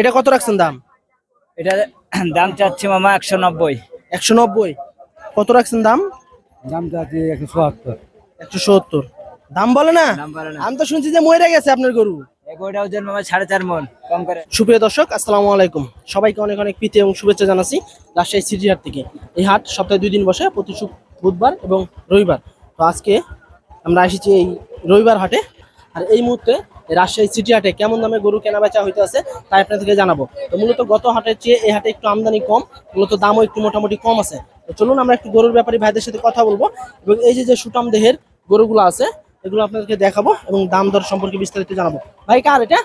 এটা কত রাখছেন দাম? এটা দাম চাচ্ছি মামা একশো নব্বই। একশো নব্বই। কত রাখছেন দাম? দাম চাচ্ছি একশো চুয়াত্তর একশো সত্তর। দাম বলে না? আমি তো শুনছি যে মরে গেছে আপনার গরু। মন সুপ্রিয় দর্শক আসসালামু আলাইকুম। সবাইকে অনেক অনেক প্রীতি এবং শুভেচ্ছা জানাচ্ছি রাজশাহী সিটি হাট থেকে। এই হাট সপ্তাহে দুই দিন বসে প্রতি বুধবার এবং রবিবার। তো আজকে আমরা এসেছি এই রবিবার হাটে। আর এই মুহূর্তে রাজশাহী সিটি হাটে কেমন দামে গরু কেনা বেচা হইতে আছে তাই আপনাদেরকে জানাব। তো মূলত গত হাটের চেয়ে এই হাটে একটু আমদানি কম মূলত দামও একটু মোটামুটি কম আছে। তো চলুন আমরা একটু গরুর ব্যাপারে ভাইদের সাথে কথা বলব এবং এই যে যে সুটাম দেহের গরুগুলো আছে এগুলো আপনাদেরকে দেখাবো এবং দাম দর সম্পর্কে বিস্তারিত জানাব। ভাই কার এটা?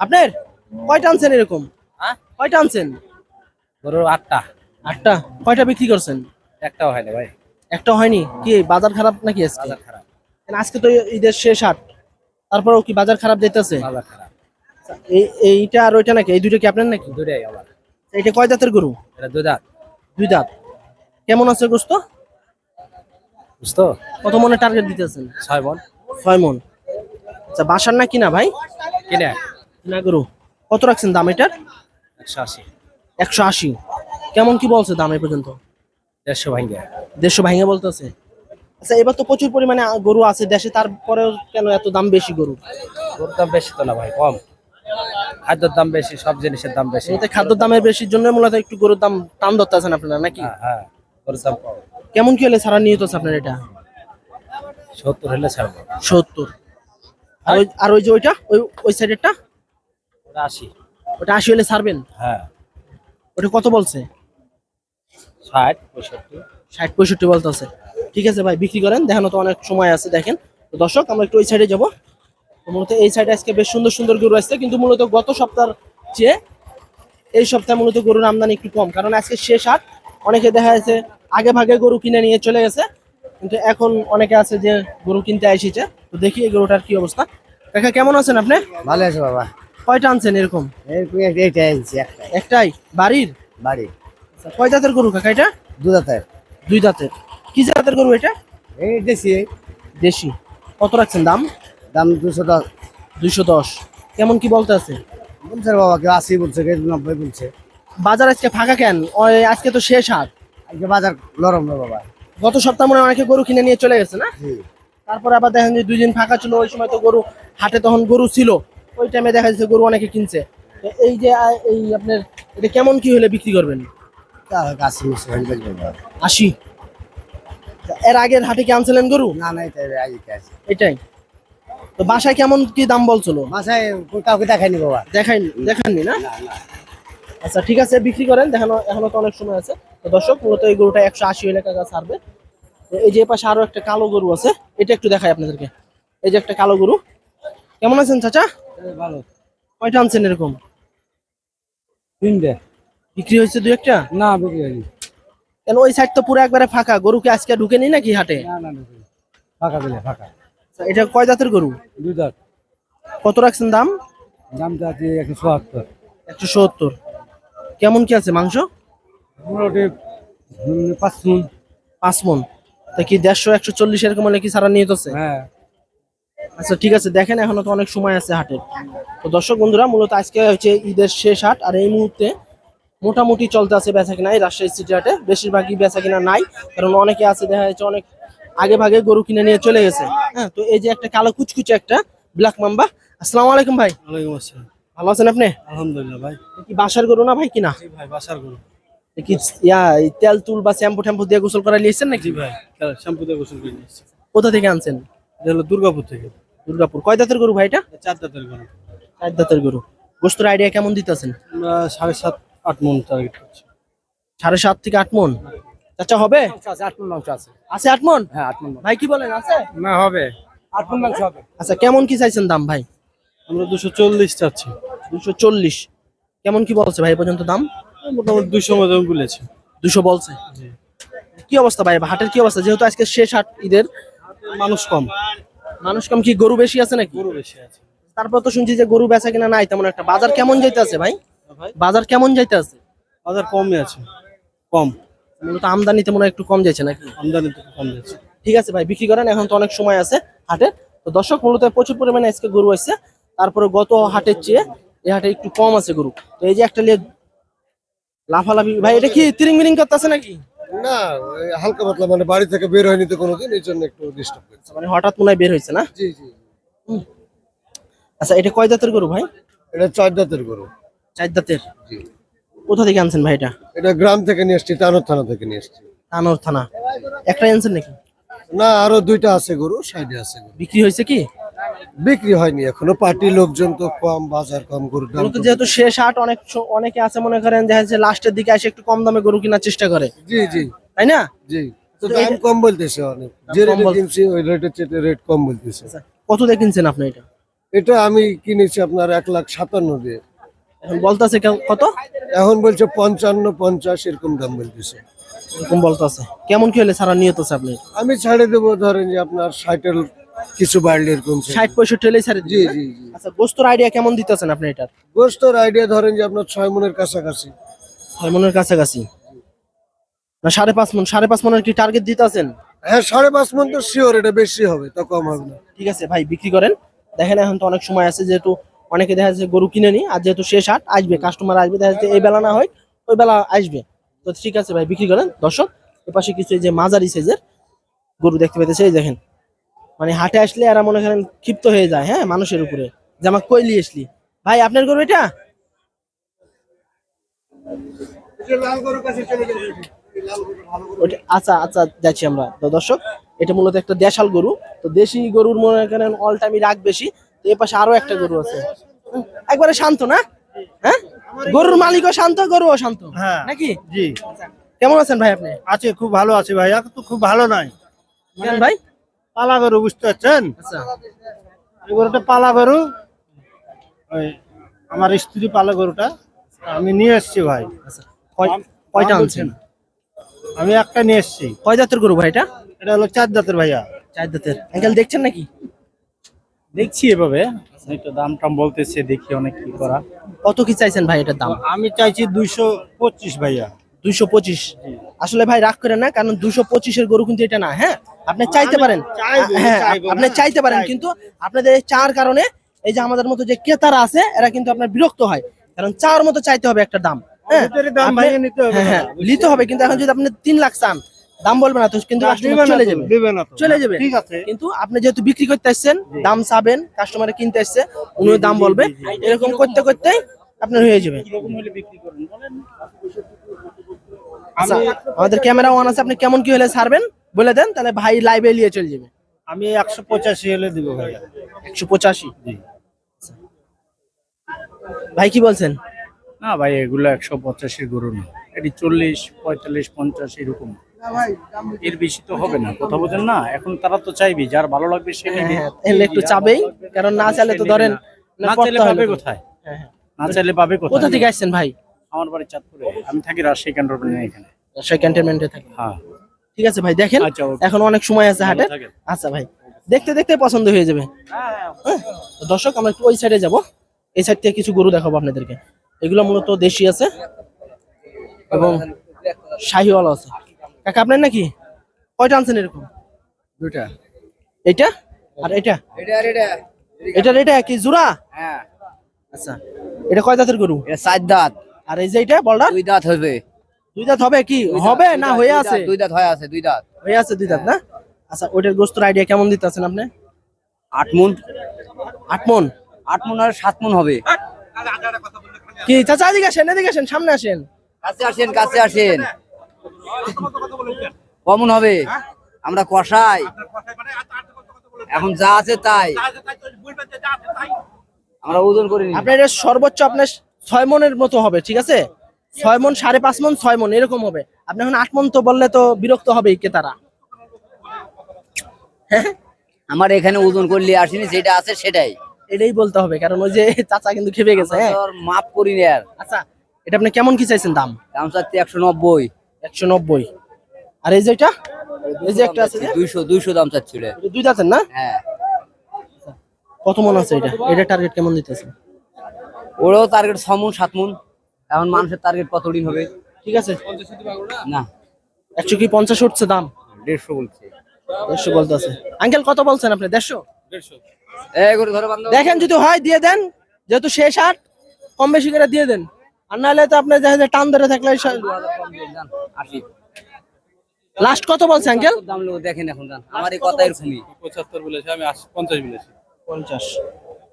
আপনার? কয়টা আনছেন এরকম? হ্যাঁ? কয়টা আনছেন? গরুর আটটা। আটটা। কয়টা বিক্রি করছেন? একটাও হয়নি ভাই। একটাও হয়নি? কি বাজার খারাপ নাকি আজকে? বাজার খারাপ। কেন আজকে তো ঈদের শেষ হাট। তারপরেও কি বাজার খারাপ বাজার খারাপ। এই এইটা আর ওইটা নাকি? এই দুটো কি আপনার নাকি? দুটাই আমার এইটা কয় জাতের গরু? এটা দুধাত দুই দাঁত কেমন আছে গোস্ত? বুঝতো কত মনে টার্গেট দিতেছেন? ছয় মন। ছয় মন। আচ্ছা বাসার না কিনা ভাই? কিনে। কিনা গরু। কত রাখছেন দাম এটার? একশো আশি। একশো আশি। কেমন কি বলছে দাম এ পর্যন্ত? দেড়শো ভাঙ্গে। দেড়শো ভাঙে বলতেছে। আচ্ছা এবার তো প্রচুর পরিমাণে গরু আছে দেশে তারপরেও কেন এত দাম বেশি গরু? গরুর দাম বেশি তো না ভাই কম। খাদ্যের দাম বেশি সব জিনিসের দাম বেশি। খাদ্যের দামের বেশির জন্য মূলত একটু গরুর দাম টান ধরতেছেন আপনারা নাকি? হ্যাঁ হ্যাঁ গরুর দাম কম। কেমন কি হলে ছাড়া নিয়ে তো আপনার এটা? সত্তর হলে ছাড়বো। সত্তর। আর ওই আর ওই যে ওইটা ওই ওই সাইডেরটা ওটা আশি। ওটা আশি হলে ছাড়বেন? হ্যাঁ। ওটা কত বলছে? ষাট পঁয়ষট্টি। ষাট পঁয়ষট্টি বলতেছে। ঠিক আছে ভাই বিক্রি করেন দেখানো তো অনেক সময় আছে দেখেন। তো দর্শক আমরা একটু ওই সাইডে যাব। মূলত এই সাইডে আজকে বেশ সুন্দর সুন্দর গরু আসছে কিন্তু মূলত গত সপ্তাহের চেয়ে এই সপ্তাহে মূলত গরুর আমদানি একটু কম কারণ আজকে শেষ হাট অনেকে দেখা যাচ্ছে আগে ভাগে গরু কিনে নিয়ে চলে গেছে কিন্তু এখন অনেকে আছে যে গরু কিনতে এসেছে। তো দেখি এই গরুটার কি অবস্থা। কাকা কেমন আছেন আপনি? ভালো আছে বাবা। কয়টা আনছেন এরকম? একটাই। বাড়ির? বাড়ি আচ্ছা, কয় জাতের গরু কাকা এটা? দু দাঁতের দুই দাঁতের কি জাতের গরু এটা? এই দেশি দেশি। কত রাখছেন দাম? দাম দুশো দশ। দুইশো দশ। কেমন কি বলতে আছে? বলছে বাবা কেউ আশি বলছে কেউ নব্বই বলছে। বাজার আজকে ফাঁকা কেন? ওই আজকে তো শেষ হাট। আজকে বাজার নরম না বাবা। গত সপ্তাহ মনে অনেকে গরু কিনে নিয়ে চলে গেছে না? তারপরে আবার দেখেন যে দুই দিন ফাঁকা ছিল ওই সময় তো গরু হাটে তখন গরু ছিল। ওই টাইমে দেখা যাচ্ছে গরু অনেকে কিনছে। তো এই যে এই আপনার এটা কেমন কি হলে বিক্রি করবেন। আশি? এর আগের হাটে কি আনছিলেন গরু? না না এটা আছে? এটাই। তো বাসায় কেমন কি দাম বলছিল? বাসায় কাউকে দেখায়নি বাবা। দেখাই দেখাননি না? আচ্ছা ঠিক আছে বিক্রি করেন দেখানো এখনও তো অনেক সময় আছে। তো দর্শক মূলত এই গরুটা একশো আশি হলে টাকা ছাড়বে। তো এই যে পাশে আরও একটা কালো গরু আছে এটা একটু দেখাই আপনাদেরকে। এই যে একটা কালো গরু। কেমন আছেন চাচা? ভালো। কয়টা আনছেন এরকম? তিনটে। বিক্রি হয়েছে দু একটা? না বিক্রি হয়নি। কেন ওই সাইড তো পুরো একবারে ফাঁকা? গরু গরুকে আজকে ঢুকে নি নাকি হাটে? ফাঁকা দিলে ফাঁকা। আচ্ছা, এটা কয় জাতের গরু? দুধাত কত রাখছেন দাম? দাম চাচ্ছি একশো চুয়াত্তর। একশো সত্তর কেমন কি আছে মাংস? মোটামুটি পাঁচ মন। পাঁচ মন। তা কি দেড়শো একশো চল্লিশ এরকম হলে কি সারা নিয়ে আছে হ্যাঁ। আচ্ছা ঠিক আছে দেখেন এখনও তো অনেক সময় আছে হাটের। তো দর্শক বন্ধুরা মূলত আজকে হচ্ছে ঈদের শেষ হাট আর এই মুহূর্তে মোটামুটি চলতে আছে বেচা কিনা এই রাজশাহী সিটি হাটে। বেশিরভাগই বেচা কিনা নাই কারণ অনেকে আছে দেখা যাচ্ছে অনেক আগে ভাগে গরু কিনে নিয়ে চলে গেছে। হ্যাঁ তো এই যে একটা কালো কুচকুচে একটা ব্ল্যাক মাম্বা আসসালামু আলাইকুম ভাই। ওয়ালাইকুম আসসালাম। ভালো আছেন আপনি? আলহামদুলিল্লাহ ভাই। কি বাসার গরু না ভাই কিনা? ভাই বাসার গরু। কি ইয়া তেল তুল বা শ্যাম্পু ট্যাম্পু দিয়ে গোসল করা নিয়েছেন নাকি? ভাই শ্যাম্পু দিয়ে গোসল করে নিয়েছি। কোথা থেকে আনছেন? এটা হলো দুর্গাপুর থেকে। দুর্গাপুর। কয় দাঁতের গরু ভাইটা চার দাঁতের গরু। চার দাঁতের গরু। গোস্তর আইডিয়া কেমন দিতেছেন? সাড়ে সাত আট মন টার্গেট করছি। সাড়ে সাত থেকে আট মন? চাচা হবে? আছে আট মন মাংস আছে। আছে আট মন? হ্যাঁ আট মন ভাই কি বলেন আছে? না হবে। আট মন মাংস হবে। আচ্ছা কেমন কি চাইছেন দাম ভাই? আমরা দুশো চল্লিশ চাচ্ছি। দুশো চল্লিশ। কেমন কি বলছে ভাই পর্যন্ত দাম? মোটামুটি দুশো মতো বলেছি। দুশো বলছে? কি অবস্থা ভাই? হাটের কি অবস্থা? যেহেতু আজকে শেষ হাট ঈদের মানুষ কম। মানুষ কম কি গরু বেশি আছে নাকি? গরু বেশি আছে। তারপর তো শুনছি যে গরু বেচা কিনা নাই তেমন একটা। বাজার কেমন যাইতে আছে ভাই? বাজার কেমন যাইতে আছে? বাজার কমই আছে। কম। মূলত আমদানিতে মনে হয় একটু কম যাচ্ছে নাকি? আমদানিতে কম যাচ্ছে। ঠিক আছে ভাই বিক্রি করেন এখন তো অনেক সময় আছে হাটে। তো দর্শক মূলত প্রচুর পরিমাণে আজকে গরু আসছে তারপরে গত হাটের চেয়ে এই হাটে একটু কম আছে গরু। তো এই যে একটা লিয়ে লাফালাফি ভাই এটা কি তিরিং মিরিং করতেছে নাকি? না হালকা পাতলা মানে বাড়ি থেকে বের হয়নি তো কোনোদিন এই জন্য একটু ডিস্টার্ব করছে। মানে হঠাৎ মনে হয় বের হয়েছে না? জি জি আচ্ছা এটা কয় দাঁতের গরু ভাই? এটা চার দাঁতের গরু। চার দাঁতের। কোথা থেকে আনছেন ভাই এটা? এটা গ্রাম থেকে নিয়ে এসছি তানোর থানা থেকে নিয়ে এসছি। তানোর থানা। একটাই আনছেন নাকি? না আরও দুইটা আছে গরু সাইডে আছে গরু বিক্রি হয়েছে কি? বিক্রি হয়নি এখনও পার্টি লোকজন তো কম বাজার কম দাম মূলত যেহেতু শেষ হাট অনেক অনেকে আছে মনে করেন যে লাস্টের দিকে এসে একটু কম দামে গরু কেনার চেষ্টা করে। জি জি। তাই না? জি। তো দাম কম বলতেছে অনেক। যে রেটে কিনছি ওই রেটের চেয়ে রেট কম বলতেছে। আচ্ছা, কত দিয়ে কিনছেন আপনি এটা? এটা আমি কিনেছি আপনার এক লাখ সাতান্ন দিয়ে। এখন বলতেছে কত? এখন বলছে পঞ্চান্ন পঞ্চাশ এরকম দাম বলতেছে। এরকম বলতেছে। কেমন কি হলে সারা নিয়ত আছে আপনি আমি ছাড়ে দেবো ধরেন যে আপনার ষাটের কিছু বাড়লে এরকম ষাট পঁয়ষট্টি হলেই ছাড়ে জি জি জি। আচ্ছা গোস্তর আইডিয়া কেমন দিতেছেন আপনি এটার? গোস্তর আইডিয়া ধরেন যে আপনার ছয় মনের কাছাকাছি। ছয় মনের কাছাকাছি? না সাড়ে পাঁচ মন সাড়ে পাঁচ মনের কি টার্গেট দিতেছেন? হ্যাঁ সাড়ে পাঁচ মন তো শিওর এটা বেশি হবে তা কম হবে না। ঠিক আছে ভাই বিক্রি করেন। দেখেন এখন তো অনেক সময় আছে যেহেতু অনেকে দেখা যাচ্ছে গরু কিনে নি আর যেহেতু শেষ হাট আসবে কাস্টমার আসবে দেখা যাচ্ছে এই বেলা না হয় ওই বেলা আসবে। তো ঠিক আছে ভাই বিক্রি করেন। দর্শক এ পাশে কিছু এই যে মাঝারি সাইজের গরু দেখতে পেতেছে এই দেখেন। মানে হাটে আসলে এরা মনে করেন ক্ষিপ্ত হয়ে যায় হ্যাঁ মানুষের উপরে। যে আমাকে কইলি আসলি। ভাই আপনার গরু এটা? আচ্ছা আচ্ছা যাচ্ছি আমরা। তো দর্শক এটা মূলত একটা দেশাল গরু। তো দেশি গরুর মনে করেন অল টাইমই রাগ বেশি। এ পাশে আরও একটা গরু আছে। একবারে শান্ত না? হ্যাঁ? গরুর মালিকও শান্ত গরুও শান্ত। হ্যাঁ। নাকি? জি। কেমন আছেন ভাই আপনি? আছে খুব ভালো আছে ভাই। এখন তো খুব ভালো নাই। ভাই? পালা গরু বুঝতে পারছেন? আচ্ছা। এই গরুটা পালা গরু। ওই আমার স্ত্রী পালা গরুটা। আমি নিয়ে এসছি ভাই। আচ্ছা। কয়টা আনছেন। আমি একটা নিয়ে এসছি। কয় জাতের গরু ভাই এটা? এটা হলো চার দাঁতের ভাইয়া। চার জাতের। আঙ্কেল দেখছেন নাকি? দেখছি এভাবে। একটু দাম টাম বলতেছে দেখি অনেক কি করা। কত কি চাইছেন ভাই এটার দাম? আমি চাইছি দুইশো পঁচিশ ভাইয়া। দুইশো পঁচিশ? আসলে ভাই রাগ করেন না কারণ দুশো পঁচিশের গরু কিন্তু এটা না হ্যাঁ? আপনি চাইতে পারেন। হ্যাঁ আপনি হ্যাঁ, চাইতে পারেন কিন্তু আপনাদের এই চার কারণে এই যে আমাদের মতো যে ক্রেতারা আছে এরা কিন্তু আপনার বিরক্ত হয়। কারণ চার মতো চাইতে হবে একটা দাম হ্যাঁ? হ্যাঁ হ্যাঁ নিতে হবে কিন্তু এখন যদি আপনি তিন লাখ চান দাম বলবে না তো কিন্তু চলে যাবে। চলে ঠিক আছে। কিন্তু আপনি যেহেতু বিক্রি করতে আসছেন দাম চাবেন কাস্টমারে কিনতে আসছে উনি দাম বলবে। এরকম করতে করতেই আপনার হয়ে যাবে। আচ্ছা আমাদের ক্যামেরা ওয়ান আছে আপনি কেমন কি হলে ছাড়বেন বলে দেন তাহলে ভাই লাইভে নিয়ে চলে যাবে। আমি একশো পঁচাশি হলে দিব ভাইয়া একশো পঁচাশি? ভাই কি বলছেন? না ভাই এগুলো একশো পঁচাশি গরু না। এটি চল্লিশ পঁয়তাল্লিশ পঞ্চাশ এরকম। এর বেশি তো হবে না কথা বোঝেন না এখন তারা তো চাইবে যার ভালো লাগবে সে হ্যাঁ, নেবে। হ্যাঁ, একটু চাবেই কারণ না চাইলে তো ধরেন না। চাইলে পাবে কোথায়? হ্যাঁ। না চাইলে পাবে কোথা কোথায় থেকে আসছেন ভাই? আমার বাড়ি চাঁদপুরে আমি থাকি রাজশাহী ক্যান্টনমেন্টে এখানে। সেই ক্যান্টনমেন্টে থাকে হ্যাঁ। ঠিক আছে ভাই দেখেন আচ্ছা, এখন অনেক সময় আছে হাটে। আচ্ছা ভাই দেখতে দেখতে পছন্দ হয়ে যাবে। হ্যাঁ, দর্শক আমরা একটু ওই সাইডে যাব। এই সাইড থেকে কিছু গরু দেখাবো আপনাদেরকে। এগুলো মূলত দেশি আছে এবং শাহিওয়ালা আছে। কাকা আপনার নাকি? কয়টা আনছেন এরকম? দুইটা। এটা আর এটা। এটা এটা কি জোড়া? হ্যাঁ। আচ্ছা এটা কয় দাঁতের গরু? এটা চার দাঁত। আর এই যে এটা বলটা? দুই দাঁত হবে। দুই দাঁত হবে কি? হবে না হয়ে আছে? দুই দাঁত হয়ে আছে দুই দাঁত। হয়ে আছে দুই দাঁত না? আচ্ছা ওইটার গোস্তর আইডিয়া কেমন দিতে আছেন আপনি? আট মন। আট মন? আট মন আর সাত মন হবে। কি চাচা এদিকে আসেন এদিকে আসেন সামনে আসেন। কাছে আসেন কাছে আসেন। কমন হবে। আমরা কষাই। এখন যা আছে তাই। আমরা ওজন করি আপনার এটা সর্বোচ্চ আপনার ছয় মনের মতো হবে ঠিক আছে? ছয় মন সাড়ে পাঁচ মন ছয় মন এরকম হবে। আপনি এখন আট মন তো বললে তো বিরক্ত হবে ক্রেতারা। হ্যাঁ? আমার এখানে ওজন করলে আসেনি যেটা আছে সেটাই। এটাই বলতে হবে কারণ ওই যে চাচা কিন্তু খেপে গেছে হ্যাঁ? মাপ করি না আর। আচ্ছা এটা আপনি কেমন কি চাইছেন দাম? দাম চাচ্ছি একশো নব্বই। একশো নব্বই। আর এই যে এটা? এই যে একটা আছে দুইশো দুইশো দাম চাচ্ছিল। দুই দাঁতের না? হ্যাঁ। কত মন আছে এটা? এটা টার্গেট কেমন দিতেছে? ওরও টার্গেট ছ মন সাত মন। এখন মানুষের টার্গেট কত দিন হবে? ঠিক আছে। না। একশো কি পঞ্চাশ উঠছে দাম? দেড়শো বলছে। দেড়শো বলতে আছে আঙ্কেল কত বলছেন আপনি? দেড়শো? এই করে ধরো বান্ধব দেখেন যদি হয় দিয়ে দেন। যেহেতু শেষ হাট কম বেশি করে দিয়ে দেন। আর নাহলে তো আপনার দেখা যায় টান ধরে থাকলে আশি লাস্ট কত বলছে আঙ্কেল দাম লোক দেখেন এখন জান। আমার এই কথা এরকমই। পঁচাত্তর বলেছে আমি পঞ্চাশ বলেছি। পঞ্চাশ।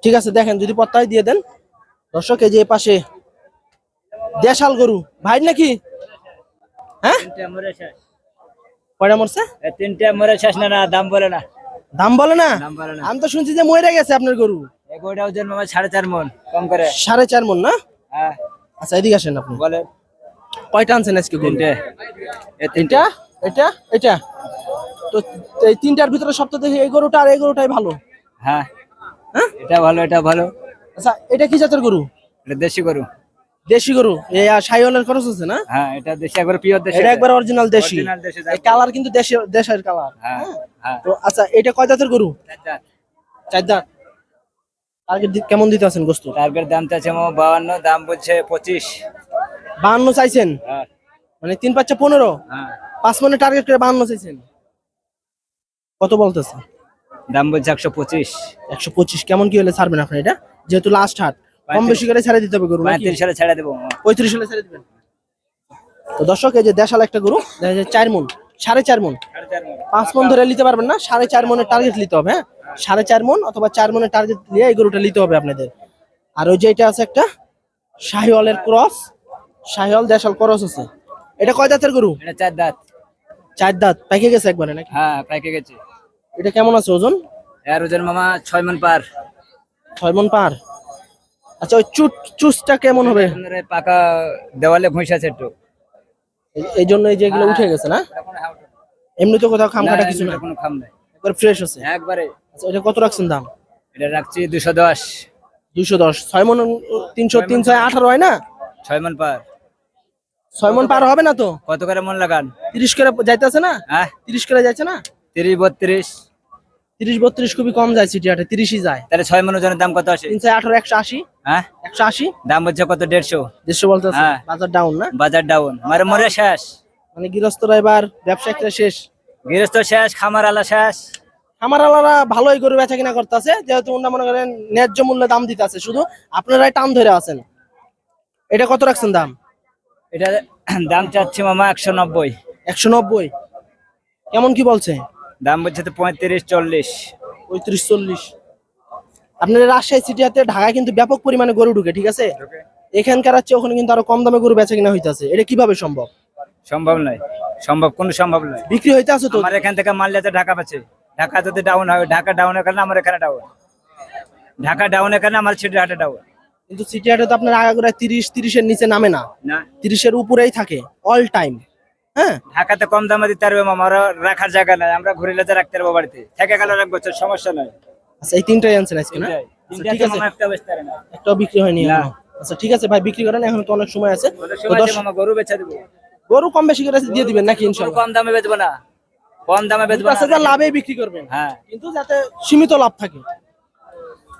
ঠিক আছে দেখেন যদি পত্তায় দিয়ে দেন। দর্শক এই যে পাশে দেশাল গরু ভাই নাকি? হ্যাঁ? তিনটা মরে শেষ। কয়টা মরছে? তিনটা মরে শেষ না না দাম বলে না। দাম বলে না? দাম বলে না। আমি তো শুনছি যে মরে গেছে আপনার গরু। এগোটা ওজন মামা সাড়ে চার মন কম করে। সাড়ে চার মন না? হ্যাঁ। আচ্ছা এদিকে আসেন আপনি। বলে কয়টা আনছেন আজকে তিনটে। তিনটা? এটা এটা তো এই তিনটার ভিতরে সবচেয়ে দেখি এই গরুটা আর এই গরুটাই ভালো? হ্যাঁ। হ্যাঁ? এটা ভালো এটা ভালো। আচ্ছা এটা কি জাতের গরু? এটা দেশি গরু। দেশি গরু? এই সাইওয়ালের খরচ আছে না? হ্যাঁ এটা দেশি একবার পিওর দেশি এটা একবার অরিজিনাল দেশি। এই কালার কিন্তু দেশি দেশের কালার। হ্যাঁ হ্যাঁ? তো আচ্ছা এটা কয় জাতের গরু? চার চার দাঁত টার্গেট কেমন দিতে আছেন গোস্ত? টার্গেট দাম মামা বাউান্ন দাম বলছে পঁচিশ। বাহান্ন চাইছেন? হ্যাঁ। মানে তিন পাঁচটা পনেরো? হ্যাঁ। পাঁচ মনে টার্গেট করে বাহান্ন চাইছেন। কত বলতেছে? দাম বলছে একশো পঁচিশ। একশো পঁচিশ। কেমন কি হলে ছাড়বেন আপনি এটা? যেহেতু লাস্ট হাট। কম বেশি করে ছেড়ে দিতে হবে গরু পঁয়ত্রিশ সালে ছেড়ে দেবো। পঁয়ত্রিশ হলে ছেড়ে দিবেন। তো দর্শক এই যে দেশাল একটা গরু দেখা যায় চার মন সাড়ে চার মন। পাঁচ মন ধরে নিতে পারবেন না সাড়ে চার মনের টার্গেট নিতে হবে হ্যাঁ? সাড়ে চার মন অথবা চার মনের টার্গেট নিয়ে এই গরুটা নিতে হবে আপনাদের। আর ওই যে এটা আছে একটা শাহিওয়ালের ক্রস শাহিওয়াল দেশাল ক্রস আছে। এটা কয় দাঁতের গরু? এটা চার দাঁত। চার দাঁত। পাইকে গেছে একবারে নাকি? হ্যাঁ পাইকে গেছে। এটা কেমন আছে ওজন? এর ওজন মামা ছয় মন পার। ছয় মন পার। আচ্ছা ওই চুট চুসটা কেমন হবে? পাকা দেওয়ালে ঘুষ আছে একটু। এই- জন্য এই যে এগুলো উঠে গেছে না? এমনি তো কোথাও খাম কাটা কিছু না না, কোনো খাম নাই। একবার ফ্রেশ আছে। একবারে। আচ্ছা এটা কত রাখছেন দাম? এটা রাখছি দুশো দশ। দুইশো দশ। ছয় মন তিনশো তিন ছয় আঠারো হয় না? ছয় মন পার। ছয় মন পার হবে না তো? কত করে মন লাগান? তিরিশ করে যাইতেছে না? হ্যাঁ। তিরিশ করে যাচ্ছে না? তিরিশ বত্রিশ। তিরিশ বত্রিশ খুবই কম যায় সিটি তিরিশই যায়। তাহলে ছয় মন ওজনের দাম কত আসে? তিন ছয় আঠারো একশো আশি। হ্যাঁ। একশো আশি? দাম বলছে কত? দেড়শো। দেড়শো বলতে হ্যাঁ। বাজার ডাউন না? বাজার ডাউন মারে মরে শেষ। মানে গৃহস্থরা এবার ব্যবসায়িকরা শেষ। গৃহস্থ শেষ খামার আলা শেষ। আমার আলারা ভালোই গরু বেচা কিনা করতেছে যেহেতু ওনারা মনে করেন ন্যায্য মূল্যে দাম দিতেছে শুধু আপনারাই টান ধরে আছেন। এটা কত রাখছেন দাম? এটা দাম চাচ্ছি মামা একশো নব্বই। একশো নব্বই। কেমন কি বলছে? দাম বলছে তো পঁয়ত্রিশ চল্লিশ। পঁয়ত্রিশ চল্লিশ। আপনার রাজশাহী সিটি হাতে ঢাকায় কিন্তু ব্যাপক পরিমাণে গরু ঢুকে ঠিক আছে? এখানকার হচ্ছে ওখানে কিন্তু আরও কম দামে গরু বেচা কিনা হইতাছে। এটা কীভাবে সম্ভব? সম্ভব নয়। সম্ভব কোনো সম্ভব নয়। বিক্রি হইতে আছে তো? আমার এখান থেকে মাল ঢাকা পাচ্ছে। ঢাকা যদি ডাউন হয় ঢাকা ডাউনের কারণে আমার এখানে ডাউন ঢাকা ডাউনের কারণে আমার ছিটে হাটে ডাউন কিন্তু সিটি হাটে তো আপনার আগাগোড়ায় তিরিশ তিরিশের নিচে নামে না। তিরিশের উপরেই থাকে অল টাইম হ্যাঁ? ঢাকাতে কম দামে দিতে পারবে মামা রাখার জায়গা নাই আমরা ঘুরে লেতে রাখতে পারব বাড়িতে। থেকে গেল বছর সমস্যা নাই। আচ্ছা এই তিনটাই আনছেন আজকে না? আচ্ছা, ঠিক আছে। একটাও বিক্রি হয়নি। আচ্ছা ঠিক আছে ভাই বিক্রি করেন এখন তো অনেক সময় আছে। গরু বেচা দিব। গরু কম বেশি করে দিয়ে দিবেন নাকি ইনশাল্লাহ? কম দামে বেচবো না। কম দামে বেচবো পাঁচ হাজার লাভে বিক্রি করবেন। হ্যাঁ। কিন্তু যাতে সীমিত লাভ থাকে।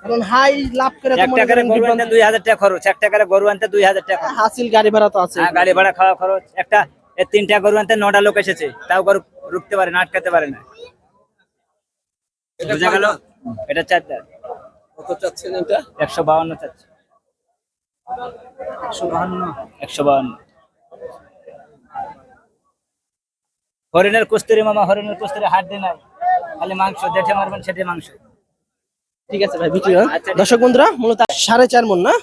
কারণ হাই লাভ করে তো এক টাকার গরু আনতে দুই হাজার টাকা খরচ। এক টাকার গরু আনতে দুই হাজার টাকা হাসিল গাড়ি ভাড়া তো আছে। হ্যাঁ গাড়ি ভাড়া খাওয়া খরচ। একটা এ তিনটা গরু আনতে নটা লোক এসেছে। তাও গরু রুখতে পারে না আটকাতে পারে না। বুঝা গেল এটা চার কত চাচ্ছেন এটা? একশো বাউন্ন চাচ্ছে। একশো বাহান্ন। একশো বাহান্ন। হরিণের কুস্তুরি মামা হরিণের কুস্তুরি হাট দিয়ে নাই। খালি মাংস জেঠে মারবেন সেটে মাংস। ঠিক আছে ভাই বিক্রি আচ্ছা, দর্শক বন্ধুরা মূলত সাড়ে চার মন না?